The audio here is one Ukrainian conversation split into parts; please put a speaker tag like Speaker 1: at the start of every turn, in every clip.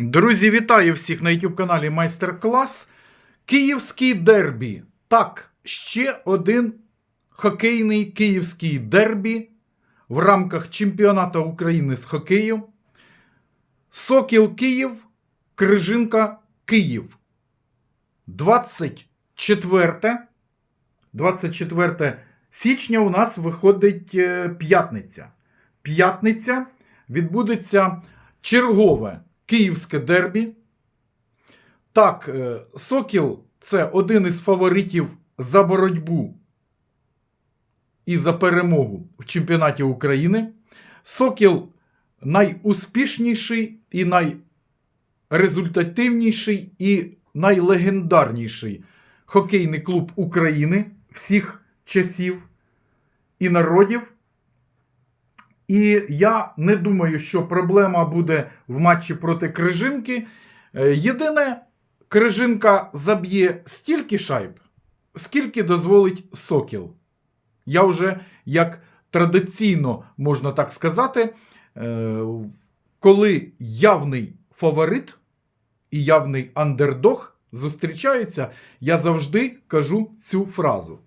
Speaker 1: Друзі, вітаю всіх на YouTube каналі Майстер-клас. Київський дербі. Так, ще один хокейний київський дербі в рамках чемпіонату України з хокею. Сокіл Київ, Крижинка Київ. 24, 24 січня у нас виходить е, п'ятниця. П'ятниця відбудеться чергове київське дербі. Так, е, Сокіл це один із фаворитів за боротьбу і за перемогу в чемпіонаті України. Сокіл найуспішніший і найрезультативніший і найлегендарніший хокейний клуб України всіх часів і народів. І я не думаю, що проблема буде в матчі проти Крижинки. Е, Єдине, Крижинка заб'є стільки шайб, скільки дозволить Сокіл. Я вже, як традиційно можна так сказати, е, коли явний фаворит і явний андердог зустрічаються, я завжди кажу цю фразу.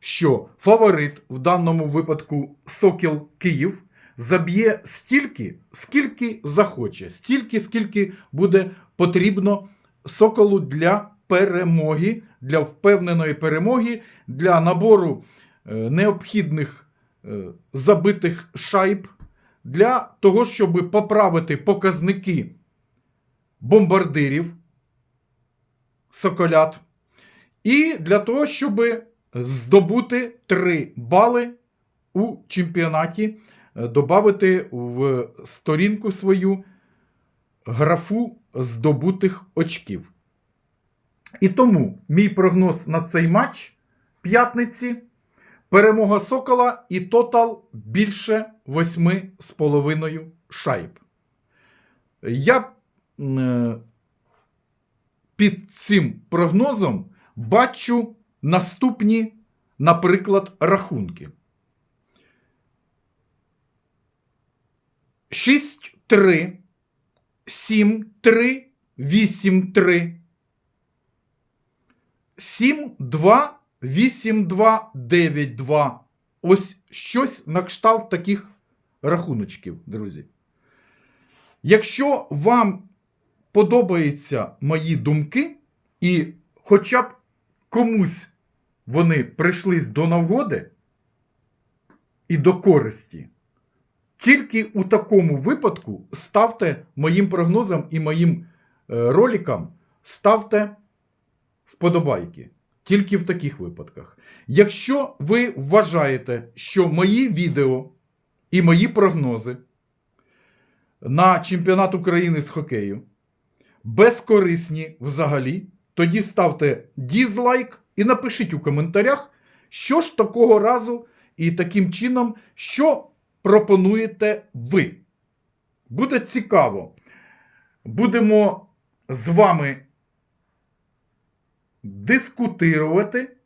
Speaker 1: Що фаворит в даному випадку Сокіл Київ заб'є стільки, скільки захоче, стільки, скільки буде потрібно Соколу для перемоги, для впевненої перемоги, для набору е, необхідних е, забитих шайб, для того, щоб поправити показники бомбардирів Соколят, і для того, щоб здобути 3 бали у чемпіонаті додати в сторінку свою графу здобутих очків. І тому мій прогноз на цей матч п'ятниці. Перемога Сокола і тотал більше 8,5 шайб. Я е, під цим прогнозом бачу наступні, наприклад, рахунки. 6-3, 7-3, 8-3, 7-2, 8-2, 9-2. Ось щось на кшталт таких рахуночків, друзі. Якщо вам подобаються мої думки, і хоча б комусь вони прийшлись до нагоди і до користі, тільки у такому випадку ставте моїм прогнозам і моїм е, роликам ставте вподобайки. Тільки в таких випадках. Якщо ви вважаєте, що мої відео і мої прогнози на чемпіонат України з хокею безкорисні взагалі, тоді ставте дізлайк і напишіть у коментарях, що ж такого разу і таким чином, що пропонуєте ви. Буде цікаво. Будемо з вами дискутувати,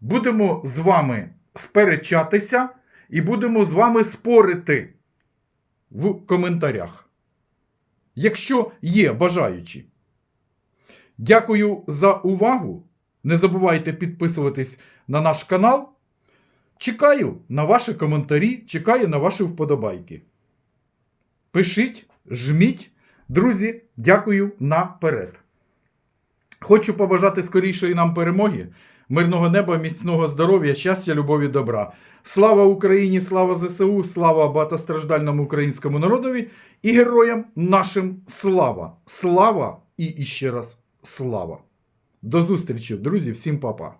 Speaker 1: будемо з вами сперечатися і будемо з вами спорити в коментарях. Якщо є бажаючі. Дякую за увагу. Не забувайте підписуватись на наш канал. Чекаю на ваші коментарі, чекаю на ваші вподобайки. Пишіть, жміть. Друзі, дякую наперед. Хочу побажати скорішої нам перемоги, мирного неба, міцного здоров'я, щастя, любові, добра. Слава Україні, слава ЗСУ, слава багатостраждальному українському народові і героям нашим слава! Слава і іще раз слава! До зустрічі, друзі, всім па-па!